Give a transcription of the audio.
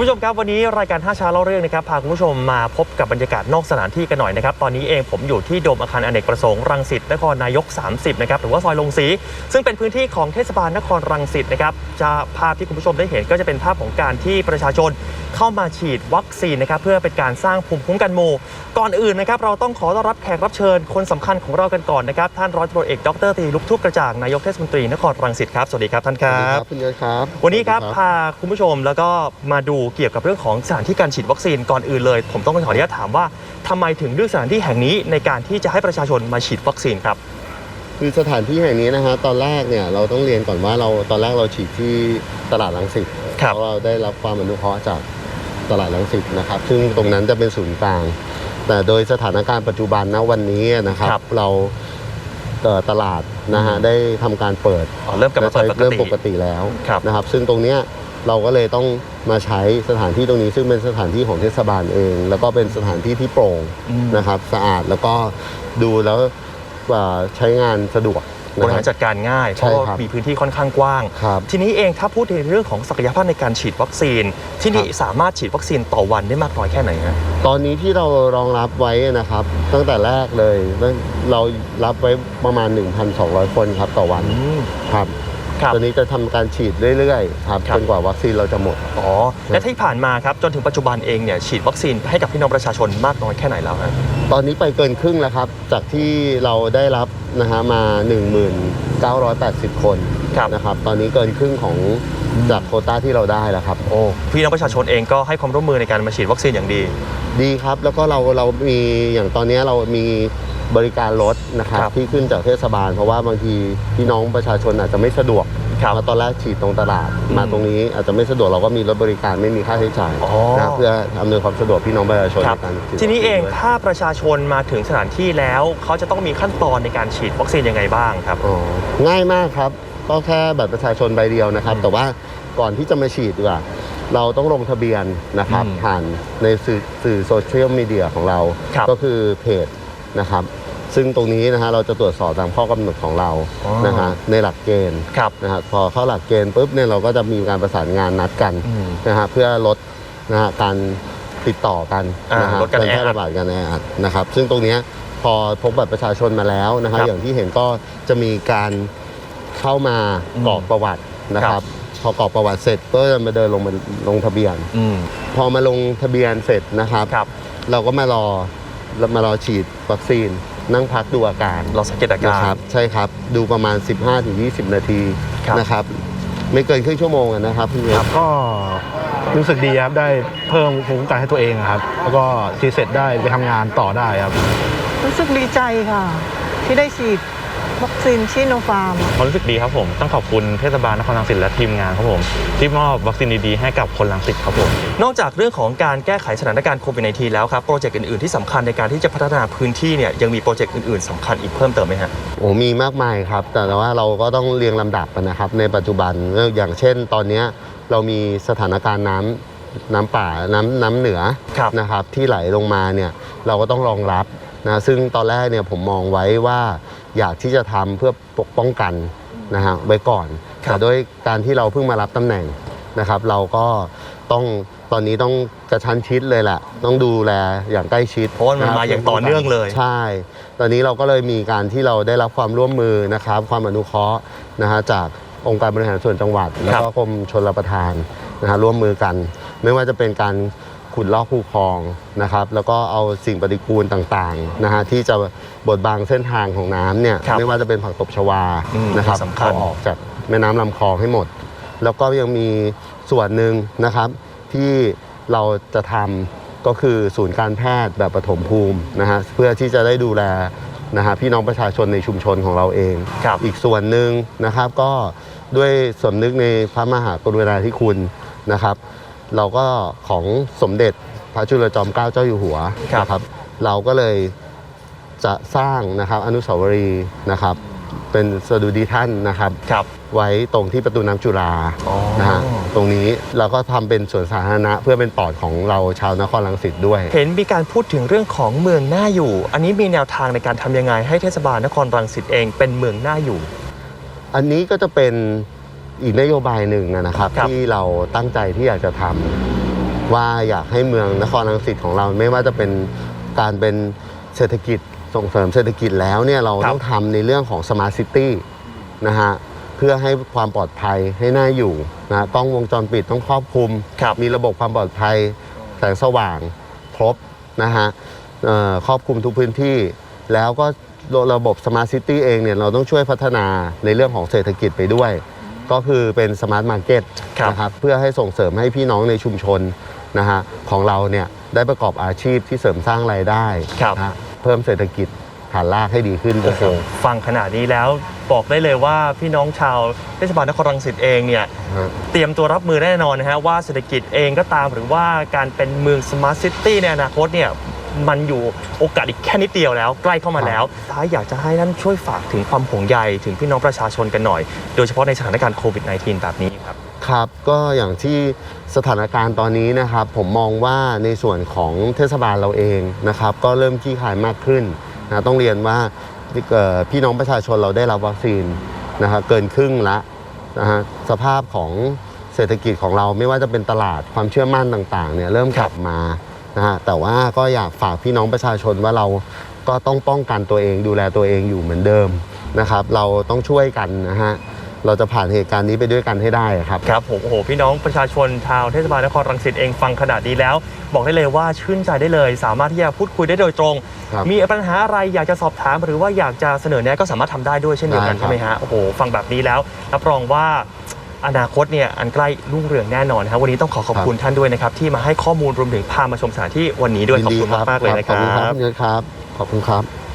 คุณผู้ชมครับวันนี้รายการ5ช้าเล่าเรื่องนะครับพาคุณผู้ชมมาพบกับบรรยากาศนอกสถานที่กันหน่อยนะครับตอนนี้เองผมอยู่ที่โดมอาคารอเนกประสงค์รังสิตนครนายก 30นะครับหรือว่าซอยลงสี ซึ่งเป็นพื้นที่ของเทศบาลนครรังสิตนะครับจะภาพที่คุณผู้ชมได้เห็นก็จะเป็นภาพของการที่ประชาชนเข้ามาฉีดวัคซีนนะครับเพื่อเป็นการสร้างภูมิคุ้มกันหมู่ก่อนอื่นนะครับเราต้องขอต้อนรับแขกรับเชิญคนสำคัญของเรากันก่อนนะครับท่านร้อยตำรวจเอกดรตรีลุกทุกกระจ่างนายกเทศมนตรีนครรังสิตครับสวัสดีครับท่านคสวัสรัดีบคุณยศครับ วันนี้ครับสวัสดีพาคุณผู้ชมแล้วก็มาดูเกี่ยวกับเรื่องของสถานที่การฉีดวัคซีนก่อนอื่นเลย ผมต้องขออนุญาตถามว่าทำไมถึงเลือกสถานที่แห่งนี้ในการที่จะให้ประชาชนมาฉีดวัคซีนครับคือสถานที่แห่งนี้นะฮะตอนแรกเนี่ยเราต้องเรียนก่อนว่าเราตอนแรกเราฉีดที่ตลาดลังสิตครับเพราะเราได้รับความอนุเคราะห์จากตลาดลังสิตนะครับซึ่งตรงนั้นจะเป็นศูนย์กลาง แต่โดยสถานการณ์ปัจจุบันนะวันนี้นะครับครับเราเอ่อตลาดนะฮะได้ทำการเปิดอ๋อเริ่มกลับมาเปิดปกเริ่มติปกติแล้วครับนะครับ ซึ่งตรงเนี้ย เราก็เลยต้องมาใช้สถานที่ตรงนี้ ซึ่งเป็นสถานที่ของเทศบาลเอง แล้วก็เป็นสถานที่ที่โปร่งอืมนะครับ สะอาดแล้วก็ดูแล้วอ่าใช้งานสะดวกบนะริคหารัรบจัดการง่ายเพใช่ราะว่าครับมีพื้นที่ค่อนข้างกว้างครับทีนี้เองถ้าพูดถึงเรื่องของศักยภาพในการฉีดวัคซีน ที่นี่ครับสามารถฉีดวัคซีนต่อวันได้มากน้อยแค่ไหนฮะตอนนี้ที่เรารองรับไว้นะครับ ตั้งแต่แรกเลยเรารับไว้ประมาณ 1,200 คนครับต่อวันอืมครับ ครับตอนนี้จะทำการฉีดเรื่อยๆครับครับ จนกว่าวัคซีนเราจะหมด อ๋อและที่ผ่านมาครับจนถึงปัจจุบันเองเนี่ยฉีดวัคซีนให้กับพี่น้องประชาชนมากน้อยแค่ไหนแล้วฮะ ตอนนี้ไปเกินครึ่งแล้วครับ จากที่เราได้รับนะฮะมา 1980 คนครับ นะครับ ตอนนี้เกินครึ่งของจากโควต้าที่เราได้แล้วครับ โอ้พี่น้องประชาชนเองก็ให้ความร่วมมือในการมาฉีดวัคซีนอย่างดี ดีครับ แล้วก็เราเรามีอย่างตอนนี้เรามี บริการรถนะครับครับที่ขึ้นจากเทศบาล เพราะว่าบางทีพี่น้องประชาชนอาจจะไม่สะดวกครับมาตอนแรกฉีดตรงตลาดอืมมาตรงนี้อาจจะไม่สะดวกเราก็มีรถบริการไม่มีค่าใช้จ่ายอ๋อนะเพื่ออำนวยความสะดวกพี่น้องประชาชนครับในการฉีดทีนี้เองวัคซีด้วยถ้าประชาชนมาถึงสถานที่แล้ว เขาจะต้องมีขั้นตอนในการฉีดวัคซีนยังไงบ้างครับอ๋อง่ายมากครับก็แค่บัตรประชาชนใบเดียวนะครับอืมแต่ว่าก่อนที่จะมาฉีดดีกว่าเราต้องลงทะเบียนนะครับอืมผ่านในสื่อสื่อโซเชียลมีเดียของเราครับก็คือเพจ นะครับ ซึ่งตรงนี้นะฮะเราจะตรวจสอบตามข้อกำหนดของเราอ๋อนะฮะในหลักเกณฑ์ครับนะฮะพอเข้าหลักเกณฑ์ปุ๊บเนี่ยเราก็จะมีการประสานงานนัดกันอืมนะฮะเพื่อลดนะฮะการติดต่อกันอ่านะฮะลดการแพร่แออัดระบาดกันแออัดนะครับ ซึ่งตรงเนี้ยพอพบบัตรประชาชนมาแล้วนะฮะครับอย่างที่เห็นก็จะมีการเข้ามากอืมกรอกประวัตินะคครัรับ บ พอกรอกประวัติเสร็จก็จะมาเดินลงมาลงทะเบียน อืมพอมาลงทะเบียนเสร็จนะครับ ครับ เราก็มารอ มารอฉีดวัคซีน นั่งพักดูอาการเราสังเกตอานะการครับใช่ครับดูประมาณ 15-20 นาทีครับ นะครับ ไม่เกินครึ่งชั่วโมงอะนะครับพี่เวครับก็รู้สึกดีครับได้เพิ่มภูมิคุ้มกันให้ตัวเองครับ แล้วก็ทีเสร็จได้ไปทำงานต่อได้ครับ รู้สึกดีใจค่ะ ที่ได้ฉีด วัคซีนชิโนฟาร์มความรู้สึกดีครับผม ต้องขอบคุณเทศบาลนครรังสิตและทีมงานครับผม ที่มอบวัคซีนดีๆให้กับคนรังสิตครับผม นอกจากเรื่องของการแก้ไขสถานการณ์โควิด -19 แล้วครับ โปรเจกต์อื่น ๆ ที่สำคัญในการที่จะพัฒนาพื้นที่เนี่ยยังมีโปรเจกต์อื่น ๆสำคัญอีกเพิ่มเติมไหมฮะ โอ้มีมากมายครับ แต่ว่าเราก็ต้องเรียงลำดับกันนะครับ ในปัจจุบันอย่างเช่น ตอนเนี้ยเรามีสถานการณ์น้ำน้ำป่าน้ำน้ำเหนือครับ นะครับที่ไหลลงมาเนี่ยเราก็ต้องรองรับนะซึ่งตอนแรกเนี่ยผมมองไว้ว่า อยากที่จะทำเพื่อปกป้องกันนะฮะไว้ก่อนครับแต่ด้วยการที่เราเพิ่งมารับตำแหน่งนะครับ เราก็ต้องตอนนี้ต้องกระชั้นชิดเลยแหละต้องดูแลอย่างใกล้ชิดเพราะว่ามันคบมาอย่างต่อเนื่องเลย ใช่ ตอนนี้เราก็เลยมีการที่เราได้รับความร่วมมือนะครับ ความอนุเคราะห์นะฮะจากองค์การบริหารส่วนจังหวัด แล้วก็กรมชลประทานนะฮะร่วมมือกัน ไม่ว่าจะเป็นการ ขุดลอกคูคลองนะครับ แล้วก็เอาสิ่งปฏิกูลต่างๆนะฮะที่จะบดบังเส้นทางของน้ำเนี่ยครับไม่ว่าจะเป็นผักตบชวาอืมนะครับสำคัญ เอาออกจากแม่น้ำลำคลองให้หมด แล้วก็ยังมีส่วนหนึ่งนะครับ ที่เราจะทำก็คือศูนย์การแพทย์แบบปฐมภูมินะฮะเพื่อที่จะได้ดูแลนะฮะพี่น้องประชาชนในชุมชนของเราเอง ครับ อีกส่วนหนึ่งนะครับก็ด้วยสำนึกในพระมหากรุณาธิคุณนะครับ เราก็ของสมเด็จพระจุลจอมเกล้าเจ้าอยู่หัวครับนะครับ เราก็เลยจะสร้างนะครับอนุสาวรีย์นะครับ เป็นสดุดีท่านนะครับครับ ไว้ตรงที่ประตูน้ำจุฬาอ๋อ นะฮะตรงนี้เราก็ทำเป็นสวนสาธารณะ เพื่อเป็นปอดของเราชาวนครรังสิตด้วย เห็นมีการพูดถึงเรื่องของเมืองน่าอยู่ อันนี้มีแนวทางในการทำยังไงให้เทศบาลนครรังสิตเองเป็นเมืองน่าอยู่ อันนี้ก็จะเป็น อีกนโยบายหนึ่งนะครับครับที่เราตั้งใจที่อยากจะทำว่าอยากให้เมืองนครรังสิตของเราไม่ว่าจะเป็นการเป็นเศรษฐกิจส่งเสริมเศรษฐกิจแล้วเนี่ยเราครับต้องทำในเรื่องของสมาร์ทซิตี้นะฮะเพื่อให้ความปลอดภัยให้น่าอยู่นะกล้องวงจรปิดต้องครอบคลุมครับมีระบบความปลอดภัยแสงสว่างครบนะฮะเอ่อครอบคลุมทุกพื้นที่ แล้วก็ระบบสมาร์ทซิตี้เองเนี่ยเราต้องช่วยพัฒนาในเรื่องของเศรษฐกิจไปด้วย ก็คือเป็นสมาร์ทมาร์เก็ตครับนะครับเพื่อให้ส่งเสริมให้พี่น้องในชุมชนนะฮะของเราเนี่ยได้ประกอบอาชีพที่เสริมสร้างรายได้ครับ นะฮะเพิ่มเศรษฐกิจฐานรากให้ดีขึ้นด้วโอ้ยโหครับ ฟังขนาดนี้แล้วบอกได้เลยว่าพี่น้องชาวเทศบาลนครรังสิตเองเนี่ยฮะเตรียมตัวรับมือแน่นอนนะฮะว่าเศรษฐกิจเองก็ตามหรือว่าการเป็นเมืองสมาร์ทซิตี้ในอนาคตเนี่ย มันอยู่โอกาสอีกแค่นิดเดียวแล้ว ใกล้เข้ามาแล้วท้ายอยากจะให้ท่านช่วยฝากถึงความห่วงใยถึงพี่น้องประชาชนกันหน่อย โดยเฉพาะในสถานการณ์โควิด -19 แบบนี้ครับ ครับ ก็อย่างที่สถานการณ์ตอนนี้นะครับ ผมมองว่าในส่วนของเทศบาลเราเองนะครับ ก็เริ่มขี้ขายมากขึ้นนะต้องเรียนว่าเอ่อพี่น้องประชาชนเราได้รับวัคซีนนะครับเกินครึ่งละนะฮะสภาพของเศรษฐกิจของเราไม่ว่าจะเป็นตลาดความเชื่อมั่นต่างๆเนี่ยเริ่มกลับมา นะฮะแต่ว่าก็อยากฝากพี่น้องประชาชนว่าเราก็ต้องป้องกันตัวเองดูแลตัวเองอยู่เหมือนเดิมนะครับ เราต้องช่วยกันนะฮะเราจะผ่านเหตุการณ์นี้ไปด้วยกันให้ได้ครับครับผมโอ้โหพี่น้องประชาชนชาวเทศบาลนครรังสิตเองฟังขนาดนี้แล้ว บอกได้เลยว่าชื่นใจได้เลย สามารถที่จะพูดคุยได้โดยตรงครับมีปัญหาอะไรอยากจะสอบถาม หรือว่าอยากจะเสนอแนะก็สามารถทำได้ด้วยเช่นเดียวกันได้ครับใช่ไหมฮะโอ้โหฟังแบบนี้แล้วรับรองว่า อนาคตเนี่ยอันใกล้รุ่งเรืองแน่นอนนะครับ วันนี้ต้องขอขอบคุณท่านด้วยนะครับที่มาให้ข้อมูลรวมถึงพามาชมสถานที่วันนี้ด้วยขอบคุณมากๆเลยนะคขอบคุณครัรับบเนี่ยครับขอบคุณครับ